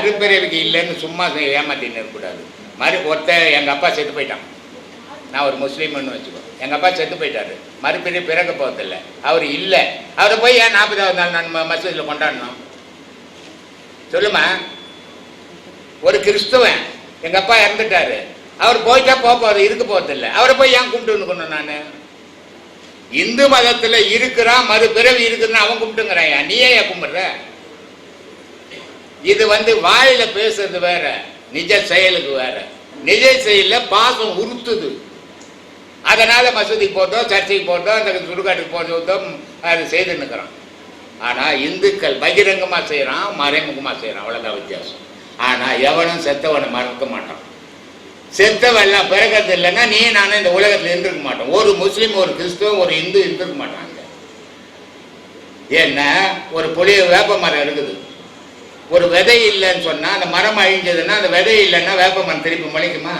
மறுபிறவிக்கு இல்லைன்னு சும்மா ஏமாத்தின்னு இருக்கக்கூடாது. மறு ஒருத்த எங்கள் அப்பா செத்து போயிட்டான். நான் ஒரு முஸ்லீம்னு வச்சுக்கோ. எங்கள் அப்பா செத்து போயிட்டாரு. மறுபிறவி பிறக்க போகிறதில்ல அவர் இல்லை. அவரை போய் ஏன் நாற்பதாவது நாள் நான் மசூதியில் கொண்டாடணும்? சொல்லுமா? ஒரு கிறிஸ்துவன் எங்கள் அப்பா இறந்துட்டாரு. அவர் போயிட்டா போக போகிறது இருக்க போகிறதில்ல அவரை போய் ஏன் கும்பிட்டுன்னு நான்? இந்து மதத்தில் இருக்கிறான் மறுபிறவி இருக்குதுன்னு அவன் கும்பிட்டுங்கிறான் நீ ஏன் கும்பிடுற? இது வந்து வாயில பேசுறது வேற நிஜ செயலுக்கு வேற. நிஜ செயல பாசம் உறுத்துது. அதனால மசூதிக்கு போட்டோம் சர்ச்சைக்கு போட்டோம் அந்த சுடுகாட்டுக்கு போட்டோம் அது செய்து நிற்கிறோம் ஆனா இந்துக்கள் பகிரங்கமா செய்யறான் மறைமுகமா செய்யறான் அவ்வளவுதான் வித்தியாசம். ஆனா எவனும் செத்தவனை மறக்க மாட்டான். செத்தவெல்லாம் பிறக்கிறது இல்லைன்னா நீ நானும் இந்த உலகத்துல இருந்திருக்க மாட்டோம். ஒரு முஸ்லீம் ஒரு கிறிஸ்துவ ஒரு இந்து இருந்திருக்க மாட்டாங்க. ஏன்னா ஒரு புளிய வேப்ப மரம் இருக்குது. ஒரு விதை இல்லைன்னு சொன்னா அந்த மரம் அழிஞ்சதுன்னா அந்த விதை இல்லைன்னா வேப்ப மரம் திருப்பி முளைக்குமா?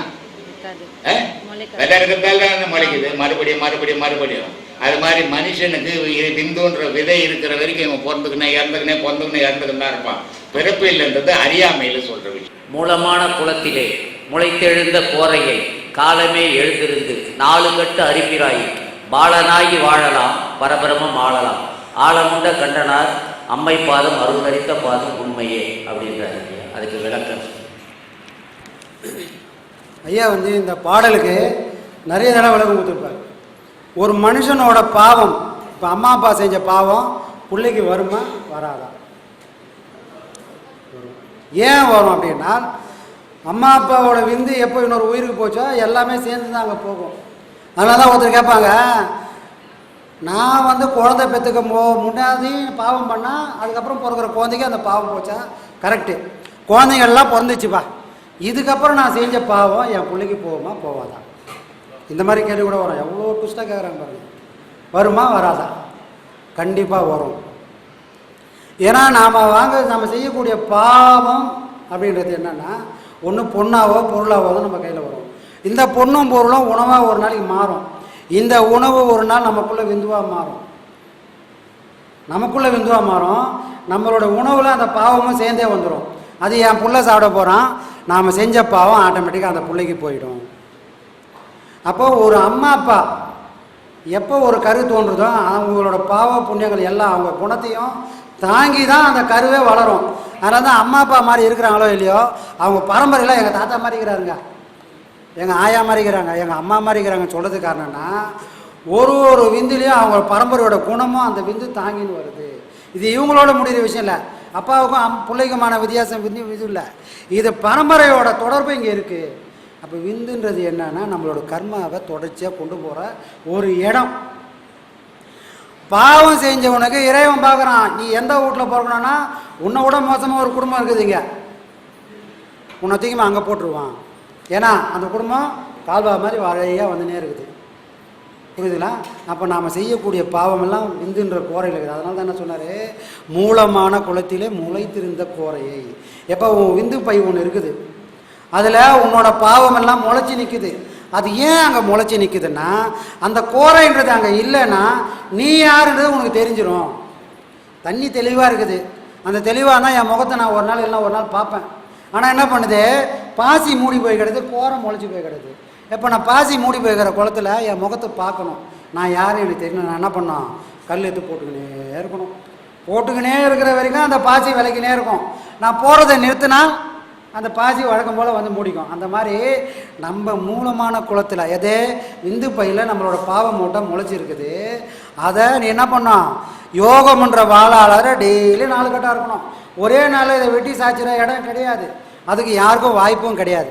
விதை இருக்கிறதால தான் முளைக்குது. மறுபடியும் மறுபடியும் மறுபடியும். அது மாதிரி மனுஷனுக்கு பிந்துன்ற விதை இருக்கிற வரைக்கும் இவன் பிறந்துக்கினே இறந்துக்கினே பிறந்துக்கினே இறந்துக்கின்னு தான் இருப்பான். பிறப்பு இல்லைன்றது அறியாமையில சொல்ற விஷயம். மூலமான குளத்திலே முளைத்தெழுந்த கோரையை காலமே எழுந்திருந்து நாலு கட்டு அரிப்பிராயி பாலனாகி வாழலாம் பரபரமம் ஆளலாம். ஆழமுண்ட கண்டனார் அம்மை பாதம் அருந்தரித்த பாதம் உண்மையே அப்படின்றாரு அதுக்கு விளக்கம். ஐயா வந்து இந்த பாடலுக்கு நிறைய தடவை விளக்கம் கொடுத்துருப்பாரு. ஒரு மனுஷனோட பாவம் இப்போ அம்மா அப்பா செஞ்ச பாவம் பிள்ளைக்கு வருமா வராதா? ஏன் வரும் அப்படின்னா அம்மா அப்பாவோட விந்து எப்போ இன்னொரு உயிருக்கு போச்சோ எல்லாமே சேர்ந்து தான் அங்கே போகும். அதனால தான் ஒருத்தர் கேட்பாங்க நான் வந்து குழந்தை பெற்றுக்கும் போ முன்னாடி பாவம் பண்ணால் அதுக்கப்புறம் பிறக்கிற குழந்தைக்கு அந்த பாவம் போச்சா? கரெக்டு குழந்தைங்கள்லாம் பிறந்துச்சுப்பா. இதுக்கப்புறம் நான் செஞ்ச பாவம் என் பிள்ளைக்கு போகுமா போவாதா இந்த மாதிரி கேள்வி கூட வரும். எவ்வளோ ட்விஸ்ட்டாக கேட்குறாங்க பாருங்க. வருமா வராதா? கண்டிப்பாக வரும். ஏன்னா நாம் வாங்க நம்ம செய்யக்கூடிய பாவம் அப்படின்றது என்னென்னா ஒன்று பொண்ணாவோ பொருளாவோ தான் நம்ம கையில் வரும். இந்த பொண்ணும் பொருளும் உணவாக ஒரு நாளைக்கு மாறும். இந்த உணவு ஒரு நாள் நமக்குள்ளே விந்துவாக மாறும். நமக்குள்ளே விந்துவாக மாறும். நம்மளோட உணவில் அந்த பாவமும் சேர்ந்தே வந்துடும் அது என் புள்ள சாப்பிட போகிறான் நாம் செஞ்ச பாவம் ஆட்டோமேட்டிக்காக அந்த பிள்ளைக்கு போயிடும். அப்போது ஒரு அம்மா அப்பா எப்போ ஒரு கரு தோன்றுதோ அவங்களோட பாவ புண்ணியங்கள் எல்லாம் அவங்க குணத்தையும் தாங்கி தான் அந்த கருவே வளரும். அதனால தான் அம்மா அப்பா மாதிரி இருக்கிறாங்களோ இல்லையோ அவங்க பரம்பரையில் எங்கள் தாத்தா மாதிரி இருக்கிறாருங்க. எங்கள் ஆயா மாதிரி இருக்கிறாங்க எங்கள் அம்மா மாதிரி இருக்கிறாங்க சொல்கிறதுக்கு காரணம்னா ஒரு ஒரு விந்துலேயும் அவங்க பரம்பரையோட குணமும் அந்த விந்து தாங்கின்னு வருது. இது இவங்களோட முடிகிற விஷயம் இல்லை. அப்பாவுக்கும் அம் பிள்ளைக்குமான வித்தியாசம் விந்து இது இல்லை. இது பரம்பரையோட தொடர்பு இங்கே இருக்குது அப்போ விந்துன்றது என்னன்னா நம்மளோட கர்மாவை தொடர்ச்சியாக கொண்டு போகிற ஒரு இடம். பாவம் செஞ்சவனுக்கு இறைவன் பார்க்குறான். நீ எந்த வீட்டில் பிறக்கணும்னா உன்னை விட மோசமாக ஒரு குடும்பம் இருக்குதுங்க. உன்னை தூக்கிமா அங்கே போட்டுருவான். ஏன்னா அந்த குடும்பம் கால்வா மாதிரி வாழையாக வந்துனே இருக்குது. புரியுதுங்களா? அப்போ நாம் செய்யக்கூடிய பாவமெல்லாம் விந்துன்ற கோரையில் இருக்குது. அதனால தான் என்ன சொன்னார்? மூலமான குளத்திலே முளைத்திருந்த கோரையை. எப்போ உன் விந்து பை ஒன்று இருக்குது? அதில் உன்னோட பாவமெல்லாம் முளைச்சி நிற்குது அது ஏன் அங்கே முளைச்சி நிற்குதுன்னா அந்த கோரைன்றது அங்கே இல்லைன்னா நீ யாருன்றது உனக்கு தெரிஞ்சிடும் தண்ணி தெளிவாக இருக்குது. அந்த தெளிவாக தான் என் முகத்தை நான் ஒரு நாள் இல்லைன்னா ஒரு நாள் பார்ப்பேன். ஆனால் என்ன பண்ணுது? பாசி மூடி போய் கிடது கோரம் முளைச்சி போய் கிடது இப்போ நான் பாசி மூடி போய்க்கிற குளத்துல என் முகத்தை பார்க்கணும். நான் யாரும் எனக்கு தெரியணும் நான் என்ன பண்ணோம் கல் எடுத்து போட்டுக்கினே இருக்கணும். போட்டுக்கினே இருக்கிற வரைக்கும் அந்த பாசி விளக்கினே இருக்கும். நான் போகிறத நிறுத்தினா அந்த பாசி வழக்கம் போல் வந்து மூடிக்கும். அந்த மாதிரி நம்ம மூலமான குளத்தில் எதே இந்து பையில் நம்மளோட பாவ மூட்டை முளைச்சிருக்குது. அதை நீ என்ன பண்ணோம் யோகம்ன்ற வாழாளரை டெய்லி நாலு கட்டாக இருக்கணும். ஒரே நாளில் இதை வெட்டி சாய்ச்சிட இடம் கிடையாது. அதுக்கு யாருக்கும் வாய்ப்பும் கிடையாது.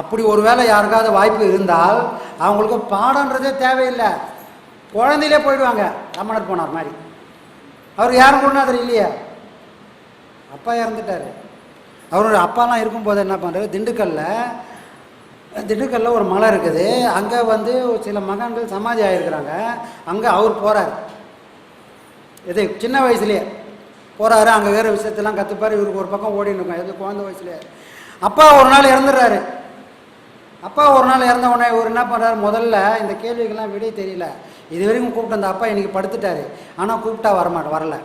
அப்படி ஒருவேளை யாருக்காவது வாய்ப்பு இருந்தால் அவங்களுக்கு பாடன்றதே தேவையில்லை. குழந்தையிலே போயிடுவாங்க ரமணர் போனார் மாதிரி. அவர் யாரும் குருநாதர் இல்லையா? அப்பா இறந்துட்டாரு. அவரோட அப்பாலாம் இருக்கும்போது என்ன பண்ணுறாரு திண்டுக்கல்ல திண்டுக்கல்ல ஒரு மலை இருக்குது. அங்கே வந்து சில மகன்கள் சமாதி ஆகிருக்கிறாங்க அங்கே அவர் போகிறார் இது சின்ன வயசுலேயே. போகிறாரு அங்கே வேறு விஷயத்தெல்லாம் கற்றுப்பார் இவருக்கு ஒரு பக்கம் ஓடின்னு இருக்கும். எது குழந்தை வயசுலேயே. அப்பா ஒரு நாள் இறந்துடுறாரு. அப்பா ஒரு நாள் இறந்த உடனே இவர் என்ன பண்ணுறாரு முதல்ல இந்த கேள்விக்கெல்லாம் விடை தெரியல. இது வரைக்கும் கூப்பிட்டு அந்த அப்பா இன்றைக்கி படுத்துட்டாரு. ஆனால் கூப்பிட்டா வரமாட்டேன் வரல.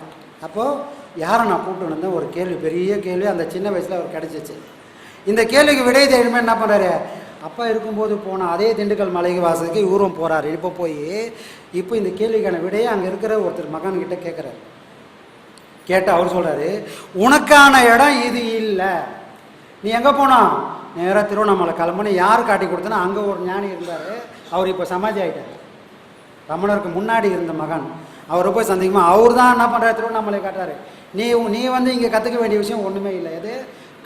அப்போது யாரை நான் கூப்பிட்டு வந்தேன்? ஒரு கேள்வி பெரிய கேள்வி. அந்த சின்ன வயசில் அவர் கிடச்சிச்சு. இந்த கேள்விக்கு விடை தெரியுமே என்ன பண்ணுறாரு அப்பா இருக்கும்போது போன அதே திண்டுக்கல் மலைக்கு வாசலுக்கு இவரும் போகிறாரு இப்போ போய் இப்போ இந்த கேள்விக்கான விடையை அங்கே இருக்கிற ஒருத்தர் மகன்கிட்ட கேட்குறாரு கேட்டு அவர் சொல்கிறாரு உனக்கான இடம் இது இல்லை. நீ எங்கே போனோம் நேராக திருவண்ணாமலை கிளம்புன்னு யார் காட்டி கொடுத்தனா அங்கே ஒரு ஞானி இருந்தார். அவர் இப்போ சமாதி ஆகிட்டார் ரமணருக்கு முன்னாடி இருந்த மகன். அவரை போய் சந்திக்குமா? அவர் தான் என்ன பண்ணுறாரு திருவண்ணாமலை காட்டுறாரு. நீ நீ வந்து இங்கே கற்றுக்க வேண்டிய விஷயம் ஒன்றுமே இல்லை. எது?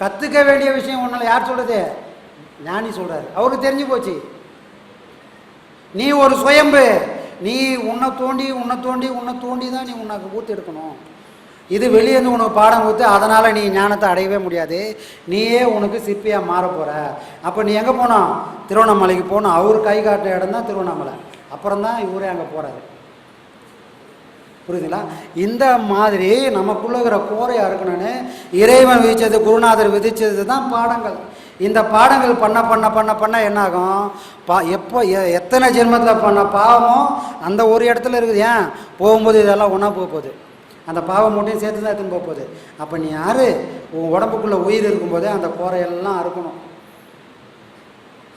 கற்றுக்க வேண்டிய விஷயம் ஒன்றும் இல்லை யார் சொல்கிறது ஞானி சொல்கிறாரு அவருக்கு தெரிஞ்சு போச்சு. நீ ஒரு சுயம்பு. நீ உன்னை தோண்டி உன்னை தோண்டி உன்னை தோண்டி தான் நீ உனக்கு ஊற்றி எடுக்கணும். இது வெளியேருந்து உனக்கு பாடம் கொடுத்து அதனால் நீ ஞானத்தை அடையவே முடியாது. நீயே உனக்கு சிற்பியாக மாற போகிற அப்போ நீ எங்கே போனோம் திருவண்ணாமலைக்கு போகணும். அவர் கை காட்டுற இடம் தான் திருவண்ணாமலை. அப்புறம் தான் இவரே அங்கே போகிறாரு புரியுதுங்களா? இந்த மாதிரி நமக்குள்ள இருக்கிற கோரையாக இருக்கணும்னு இறைவன் விதித்தது குருநாதர் விதித்தது தான் பாடங்கள். இந்த பாடங்கள் பண்ண பண்ண பண்ண பண்ண என்னாகும்? பா எப்போ எ- எத்தனை ஜென்மத்தில் பண்ண பாவமோ அந்த ஒரு இடத்துல இருக்குது. ஏன்? போகும்போது இதெல்லாம் ஒன்றா போக போகுது. அந்த பாவம் மூட்டையும் சேர்த்து தான் எடுத்துன்னு போகுது அப்போ நீ யார் உன் உடம்புக்குள்ளே உயிர் இருக்கும்போதே அந்த கோரையெல்லாம் அறுக்கணும்.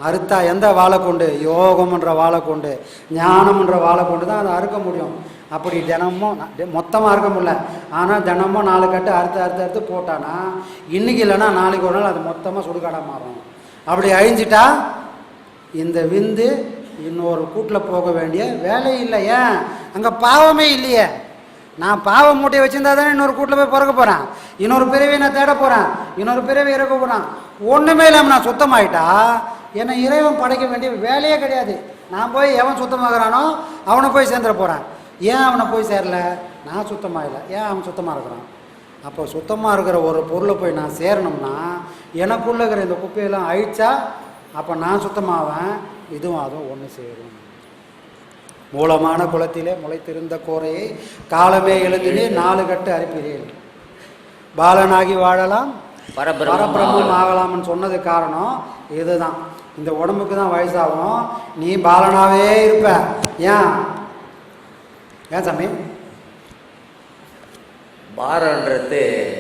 அறுத்தா எந்த வாழை கொண்டு யோகம்ன்ற வாழை கொண்டு ஞானம்ன்ற வாழை கொண்டு தான் அதை அறுக்க முடியும். அப்படி தினமும் மொத்தமாக அறுக்க முடியல. ஆனால் தினமும் நாலு கட்டு அறுத்து அறுத்து அறுத்து போட்டானா இன்றைக்கி இல்லைன்னா நாளைக்கு ஒரு நாள் அது மொத்தமாக சுடுகாடாக மாறும். அப்படி அழிஞ்சிட்டா இந்த விந்து இன்னொரு கூட்டில் போக வேண்டிய வேலை இல்லை ஏன் அங்கே பாவமே இல்லையே. நான் பாவம் மூட்டையை வச்சிருந்தா தானே இன்னொரு கூட்டில் போய் பிறக்க போகிறேன் இன்னொரு பிறவியை நான் தேட போகிறேன் இன்னொரு பிறவை இறக்க போகிறேன் ஒன்றுமே இல்லாமல் நான் சுத்தமாயிட்டா என்னை இறைவன் படைக்க வேண்டிய வேலையே கிடையாது. நான் போய் எவன் சுத்தமாகறானோ அவனை போய் சேர்ந்துட போகிறேன் ஏன் அவனை போய் சேரல? நான் சுத்தமாகல ஏன் அவன் சுத்தமாக இருக்கிறான்? அப்போ சுத்தமாக இருக்கிற ஒரு பொருளை போய் நான் சேரணும்னா எனக்குள்ளே இருக்கிற இந்த குப்பையெல்லாம் அழிச்சா அப்போ நான் சுத்தமாவேன். இதுவும் அதுவும் ஒன்று சேரும். மூலமான குளத்திலே முளைத்திருந்த கோரையை காலமே எழுந்தினே நாலு கட்டு அறுப்பினேன் பாலனாகி வாழலாம் பரபிரம்மம் ஆகலாம்னு சொன்னது காரணம் இதுதான். இந்த உடம்புக்கு தான் வயசாகும். நீ பாலனாவே இருப்ப. ஏன்? ஏன் சாமி? பாரன்றது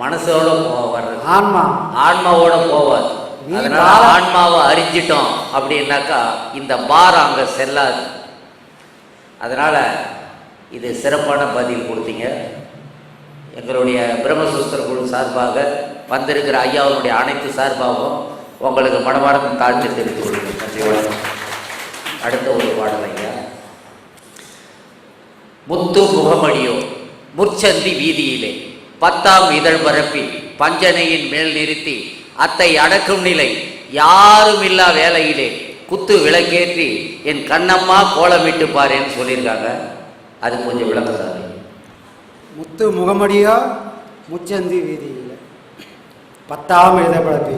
மனசோட போ- வர்றது. ஆன்மா. ஆன்மாவோட போவாது. நீ அதனால. ஆன்மாவை அறிஞ்சிட்டோம் அப்படின்னாக்கா இந்த பாரம் அங்க செல்லாது. அதனால் இது சிறப்பான பதில் கொடுத்தீங்க. எங்களுடைய பிரம்மசூத்திர குழு சார்பாக வந்திருக்கிற ஐயாவுடைய அனைத்து சார்பாகவும் உங்களுக்கு மனமார்ந்த தாழ்ந்து தெரிவித்துக் கொள்கிறேன். நன்றி வணக்கம். அடுத்த ஒரு பாடல் ஐயா. முத்து முகமடியோ முற்சந்தி வீதியிலே பத்தாம் இதழ் பரப்பி பஞ்சனையின் மேல் நிறுத்தி அத்தை அடக்கும் நிலை யாரும் இல்லா வேலையிலே குத்து விளக்கேற்றி என் கண்ணம்மா கோலமிட்டு பாருன்னு சொல்லியிருக்காங்க. அது கொஞ்சம் விளக்கத்தாரு முத்து முகமடியோ முச்சந்தி வீதியில். பத்தாம் எழுதப்படப்பி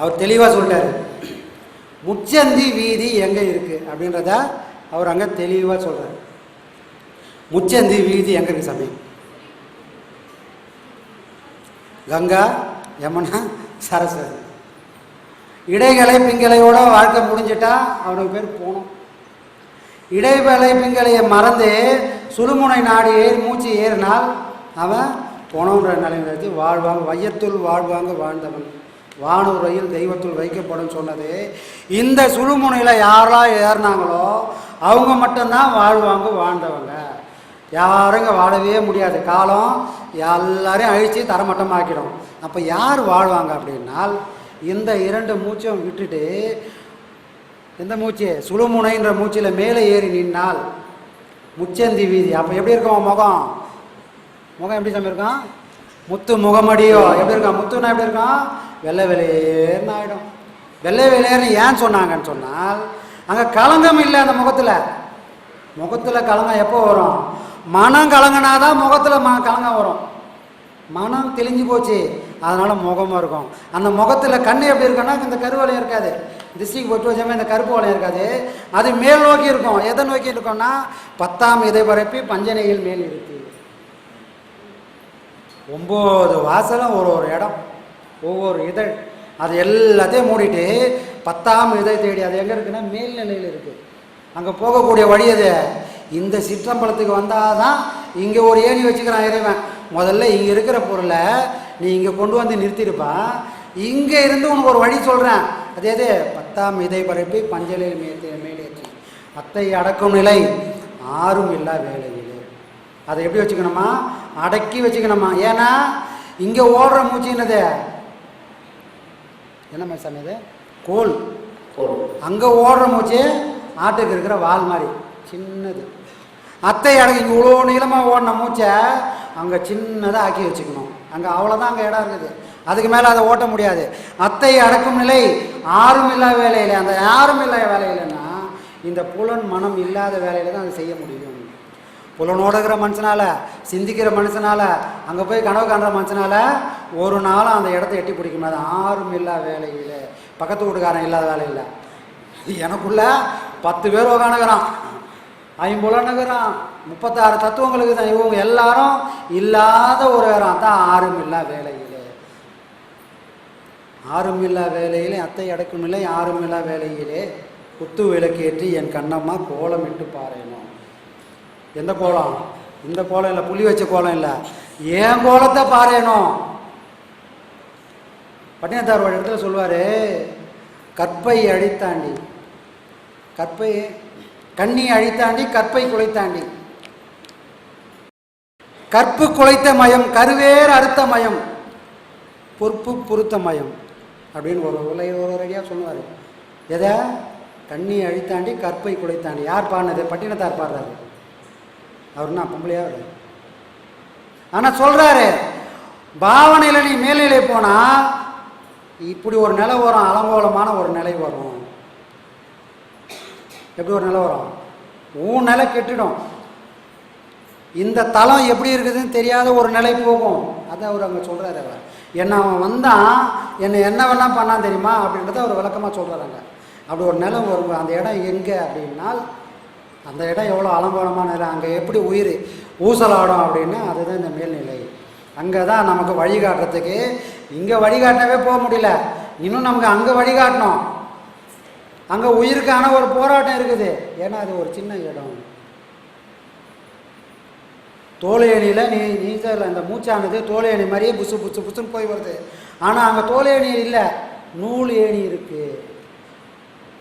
அவர் தெளிவாக சொல்லிட்டார். முச்சந்தி வீதி எங்கே இருக்குது அப்படின்றத அவர் அங்கே தெளிவாக சொல்கிறார் முச்சந்தி வீதி எங்கே இருக்கு சாமி? கங்கா யமுனா சரஸ்வதி. இடைகளை பிங்களையோட வாழ்க்கை முடிஞ்சிட்டா அவனுக்கு பேர் போகணும் இடைவேளை பிங்களையை மறந்து சுழுமுனை நாடு ஏறி மூச்சு ஏறினால் அவன் போனோன்ற நிலைமைக்கு வாழ்வாங்க வையத்துள் வாழ்வாங்க வாழ்ந்தவன். வானூரையில் தெய்வத்துள் வைக்கப்படும் சொன்னது. இந்த சுழுமுனையில் யாரெல்லாம் ஏறினாங்களோ அவங்க மட்டும்தான் வாழ்வாங்க வாழ்ந்தவங்க. யாரும் வாழவே முடியாது. காலம் எல்லாரையும் அழித்து தரமட்டமாக்கிடும். அப்போ யார் வாழ்வாங்க அப்படின்னால் இந்த இரண்டு மூச்சும் விட்டுட்டு எந்த மூச்சு? சுழுமுனைன்ற மூச்சில் மேலே ஏறி நின்னால் முச்சந்தி வீதி. அப்போ எப்படி இருக்கும் முகம்? முகம் எப்படி சாமி இருக்கும்? முத்து முகமடியோ. எப்படி இருக்கான் முத்துனா எப்படி இருக்கான் வெள்ளை வெளியேர்னு ஆகிடும் வெள்ளை வெளியேர்னு ஏன் சொன்னாங்கன்னு சொன்னால் அங்கே களங்கம் இல்லை அந்த முகத்தில். முகத்தில் கலங்கம் எப்போ வரும்? மனம் கலங்கினாதான் முகத்தில் ம கலங்கம் வரும். மனம் தெளிஞ்சு போச்சு. அதனால் முகமாக இருக்கும். அந்த முகத்தில் கண் எப்படி இருக்குன்னா இந்த கருவலையும் இருக்காது. திசைக்கு பொட்டு வச்சாமல் இந்த கருப்பு வளையம் இருக்காது. அது மேல் நோக்கி இருக்கும். எதை நோக்கி இருக்கும்னா பத்தாம் இதை பரப்பி பஞ்சனையில் மேல் இருக்கு ஒம்பது வாசலும் ஒரு ஒரு இடம் ஒவ்வொரு இதழ். அது எல்லாத்தையும் மூடிட்டு பத்தாம் இதை தேடி அது எங்கே இருக்குன்னா மேல்நிலையில் இருக்குது அங்கே போகக்கூடிய வழி அது இந்த சிற்றம்பலத்துக்கு வந்தால் தான் இங்கே ஒரு ஏணி வச்சுக்கிறான் இறைவன். முதல்ல இங்கே இருக்கிற பொருளை நீ இங்கே கொண்டு வந்து நிறுத்தியிருப்பா இங்கே இருந்து உனக்கு ஒரு வழி சொல்கிறேன் அது எது பத்தாம் இதை பரப்பி பஞ்சலில் மேற்று மேலேற்றி அத்தை அடக்கும் நிலை ஆறும் இல்லா வேலையிலே. அதை எப்படி வச்சுக்கணுமா? அடக்கி வச்சுக்கணுமா? ஏன்னா இங்கே ஓடுற மூச்சு என்னது? என்ன மாதிரி சாமி இது? கோல். அங்கே ஓடுற மூச்சு ஆட்டுக்கு இருக்கிற வால் மாதிரி. சின்னது. அத்தை அடக்கி இங்கே இவ்வளோ நீளமாக ஓடின மூச்சை அங்கே சின்னதாக ஆக்கி வச்சுக்கணும். அங்கே அவ்வளோதான் அங்கே இடம் இருக்குது. அதுக்கு மேலே அதை ஓட்ட முடியாது. அத்தை அடக்கும் நிலை ஆறும் இல்லா வேலையில். அந்த யாரும் இல்லா வேலையிலன்னா இந்த புலன் மனம் இல்லாத வேலையில் தான் அது செய்ய முடியும். புலனோடுகிற மனுஷனால் சிந்திக்கிற மனுஷனால் அங்கே போய் கனவு காண்ற மனுஷனால ஒரு நாளும் அந்த இடத்த எட்டி பிடிக்க முடியாது. ஆறும் இல்லா வேலையில். பக்கத்து வீட்டுக்காரன் இல்லாத வேலையில். எனக்குள்ள பத்து பேர் உக்காணுக்கிறான் ஐம்புலனுங்கிறான் முப்பத்தாறு தத்துவங்களுக்கு தான் இவங்க எல்லாரும் இல்லாத ஒரு தான் ஆறும் இல்லா வேலையில். ஆறும் இல்லா வேலையிலே அத்தை அடக்கும் இல்லை ஆறும் இல்லா வேலையிலே. குத்து விளக்கேற்றி என் கண்ணம்மா கோலமிட்டு பாறையணும் எந்த கோலம்? இந்த கோலம் இல்லை புளி வச்ச கோலம் இல்லை. ஏன் கோலத்தை பாறையணும் பட்டினத்தார் ஒரு இடத்துல சொல்லுவார் கற்பை அழித்தாண்டி கற்பை கண்ணி அழித்தாண்டி கற்பை குலைத்தாண்டி. கற்பு குலைத்த மயம் கருவேர் அறுத்த மயம் பொறுப்பு பொருத்த மயம் அப்படின்னு ஒரு உலக ஒரு ரெடியாக சொல்லுவார். எதை? கண்ணி அழித்தாண்டி கற்பை குலைத்தாண்டி. யார் பாடினது? பட்டினத்தார் பாடுறாரு. அவர்னா பொம்பளையா? ஆனால் சொல்கிறாரு பாவனையில் நீ மேல்நிலை போனால் இப்படி ஒரு நிலை வரும் அலங்கோலமான ஒரு நிலை வரும். எப்படி ஒரு நிலை வரும்? உன் நிலை கெட்டுடும். இந்த தலம் எப்படி இருக்குதுன்னு தெரியாத ஒரு நிலை போகும். அதை அவர் அங்கே சொல்கிறாரு அவர். என்னை அவன் வந்தான் என்னை என்ன வேணால் பண்ணான் தெரியுமா? அப்படின்றத அவர் விளக்கமாக சொல்கிறாங்க அப்படி ஒரு நிலம் வரும். அந்த இடம் எங்கே அப்படின்னால் அந்த இடம் எவ்வளோ அலங்கோலமான நிலை அங்கே எப்படி உயிர் ஊசலாடும் அப்படின்னா அதுதான் இந்த மேல்நிலை. அங்கே தான் நமக்கு வழிகாட்டுறதுக்கு இங்கே வழிகாட்டவே போக முடியல. இன்னும் நமக்கு அங்கே வழிகாட்டணும். அங்கே உயிருக்கான ஒரு போராட்டம் இருக்குது. ஏன்னா அது ஒரு சின்ன இடம். தோலையணியில் நீ நீச்சல் இந்த மூச்சானது தோலையணி மாதிரியே புசு புசு புசுன்னு போய் வருது. ஆனால் அங்கே தோலையணி இல்லை. நூல் ஏணி இருக்குது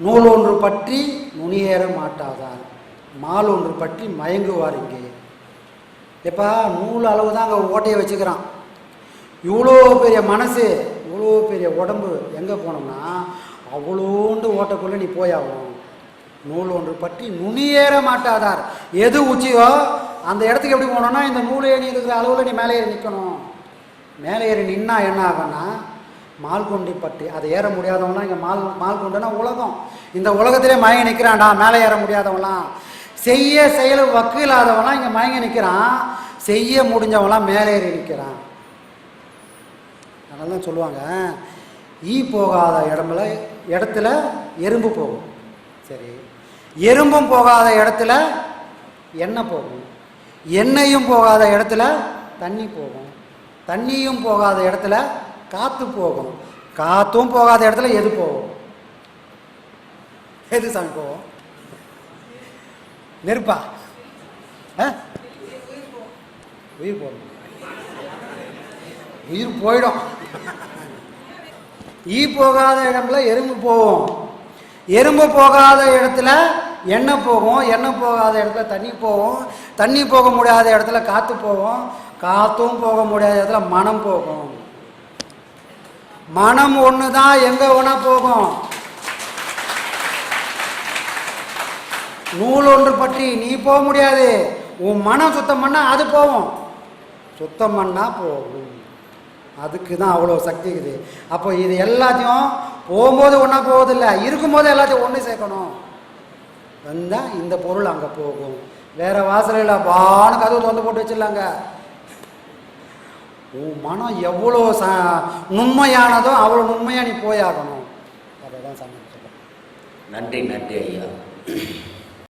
நூல் ஒன்று பற்றி நுனியேற மாட்டாதார் மால் ஒன்று பற்றி மயங்குவார் இங்கே. எப்பா நூல் அளவு தான் அங்கே ஓட்டையை வச்சுக்கிறான். இவ்வளோ பெரிய மனசு. அவ்வளோ பெரிய உடம்பு எங்கே போனோம்னா அவ்வளோண்டு ஓட்டக்குள்ளே நீ போயாகணும் நூல் ஒன்று பற்றி நுனியேற மாட்டாதார். எது உச்சியோ அந்த இடத்துக்கு எப்படி போனோம்னா இந்த நூல் ஏறி இருக்கிற அளவில் நீ மேலே ஏறி நிற்கணும் மேலே ஏறி நின்னா என்ன ஆகும்னா மால்கொண்டி பட்டி அதை ஏற முடியாதவங்களாம் இங்கே மால் மால்கொண்டுனா உலகம். இந்த உலகத்திலே மயங்கி நிற்கிறான்டா மேலே ஏற முடியாதவங்களாம் செய்ய செயல் வக்கு இல்லாதவன்லாம் இங்கே மயங்கி நிற்கிறான் செய்ய முடிஞ்சவங்களாம் மேலே ஏறி நிற்கிறான் அதனால தான் சொல்லுவாங்க. ஈ போகாத இடத்துல இடத்துல எறும்பு போகும். சரி. எறும்பும் போகாத இடத்துல எண்ணெய் போகும். எண்ணெயும் போகாத இடத்துல தண்ணி போகும். தண்ணியும் போகாத இடத்துல காற்று போகும். காற்றும் போகாத இடத்துல எது போகும்? எது சாமி போகும்? நெருப்பா? உயிர் போகும். உயிர் போயிடும். ஈ போகாத இடம்ல எறும்பு போகும். எறும்பு போகாத இடத்துல எண்ணெய் போகும். எண்ணெய் போகாத இடத்துல தண்ணி போகும். தண்ணி போக முடியாத இடத்துல காற்று போகும். காற்றும் போக முடியாத இடத்துல மனம் போகும். மனம் ஒன்று தான் எங்கே ஒன்றா போகும். நூல் ஒன்று பற்றி நீ போக முடியாது. உன் மனம் சுத்தம் பண்ணால் அது போகும். சுத்தம் பண்ணால் போகும். அதுக்கு தான் அவ்வளோ சக்தி இருக்குது. அப்போ இது எல்லாத்தையும் போகும்போது ஒன்றா போவதில்லை இருக்கும்போது எல்லாத்தையும் ஒன்று சேர்க்கணும். வந்தால் இந்த பொருள் அங்கே போகும். வேறு வாசலில் பானு கதவு திறந்து போட்டு வச்சிடலாங்க. உன் மனம் எவ்வளோ ச நுண்மையானதோ அவ்வளோ நுண்மையாக நீ போயாகணும். அதை தான் சமைச்சு நன்றி நன்றி ஐயா.